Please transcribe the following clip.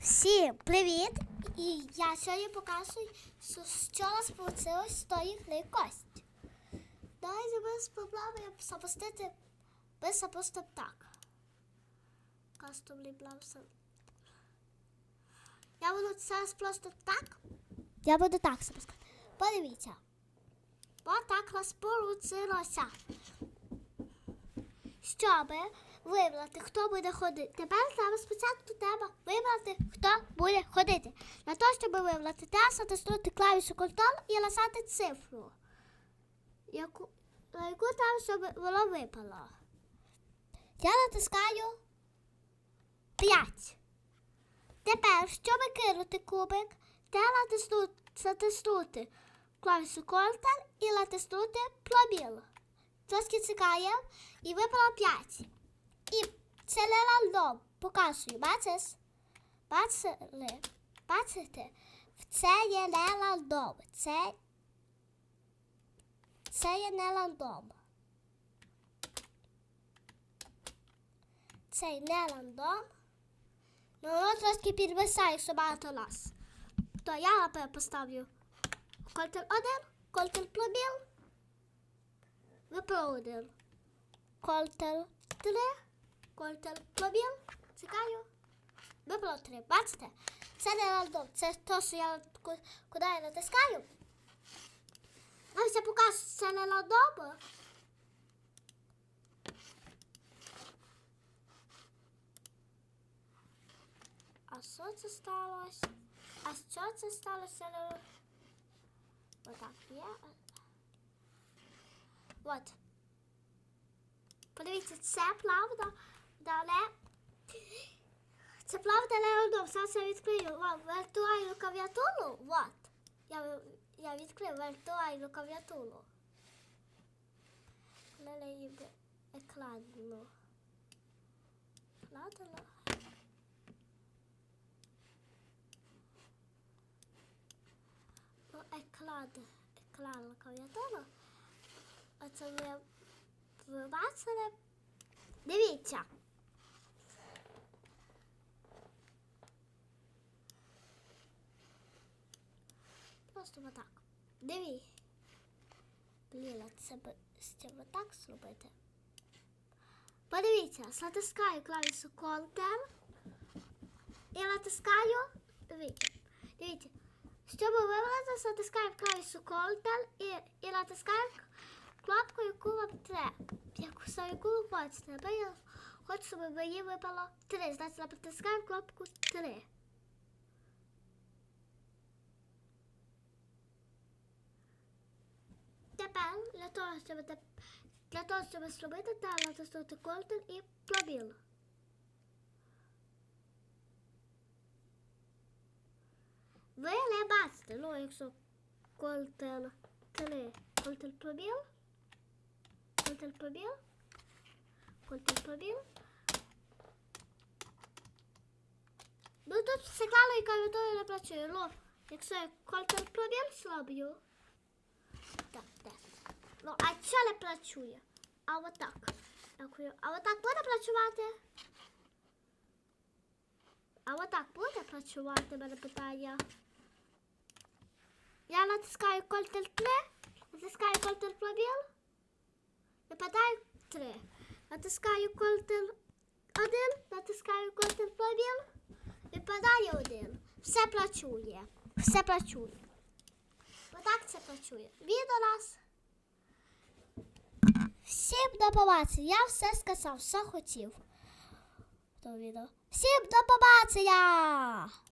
Всім привіт! І я сьогодні показую, що, нас вийшло з тої кость. Давайте без проблеми запустити без запустити так. Кастомний блавсен. Я буду зараз просто так. Я буду так запускати. Подивіться. Ось так нас вийшло. Щоб вибрати, хто буде ходити. Тепер треба спочатку треба вибрати, хто буде ходити. Для того, щоб вибрати, треба натиснути клавішу Ctrl і лишати цифру, яку, на яку треба, щоб воно випало. Я натискаю 5. Тепер, щоб кинути кубик, треба натиснути, натиснути клавішу Ctrl і натиснути пробіл. Трошки чекає і випало 5. Це не. Показую. Бачиш? Бачили? Бачите? Це є не рандом. Це, це є не. Це не рандом. Ну, воно трошки підвисає, що багато нас. То я напевно поставлю Ctrl 1, Ctrl пробіл. Один. Ctrl 3. Пробіл. Чекаю. Випало 3. Бачите? Це не рандом. Це то, що я ку- куди я натискаю. Ось я покажу, що це не рандом. А що це сталося? А що це сталося? Отак є. От. Подивіться, це правда, але це правда не рандом. Зараз я відкрию вам віртуальну клавіатуру. От. Я, я відкрив віртуальну клавіатуру. Неї би екранну. Ладно. Ну, екран, екран клавіатура. Оце ви бачили? Дивіться. Просто отак. Диві. Блін, це би ще отак зробити. Подивіться, натискаю клавішу Ctrl і натискаю. Дивіться. Дивіться. Щоб вибрати, натискаємо клавішу Ctrl і, і натискаємо кнопку, яку вам треба. Яку, яку ви хочете. Я хочу, щоб мені випало 3. Значить, натискаємо кнопку 3. Тепер для того, щоб для того, щоб зробити, треба натиснути Ctrl і пробіл. Ви не бачите, ну якщо Ctrl 3, Ctrl пробіл, Ctrl пробіл, Ctrl пробіл. Ну тут з екрану клавіатури не працює, ну якщо я Ctrl пробіл зроблю. Що не працює? А отак. Дякую. А отак буде працювати? А отак буде працювати, мене питання. Я натискаю Ctrl 3, натискаю Ctrl пробіл, випадає 3. Натискаю Ctrl 1, натискаю Ctrl пробіл, випадає 1. Все працює. Все працює. Отак це працює. Від нас. Всім до побачення. Я все сказав, що хотів. Всім до побачення!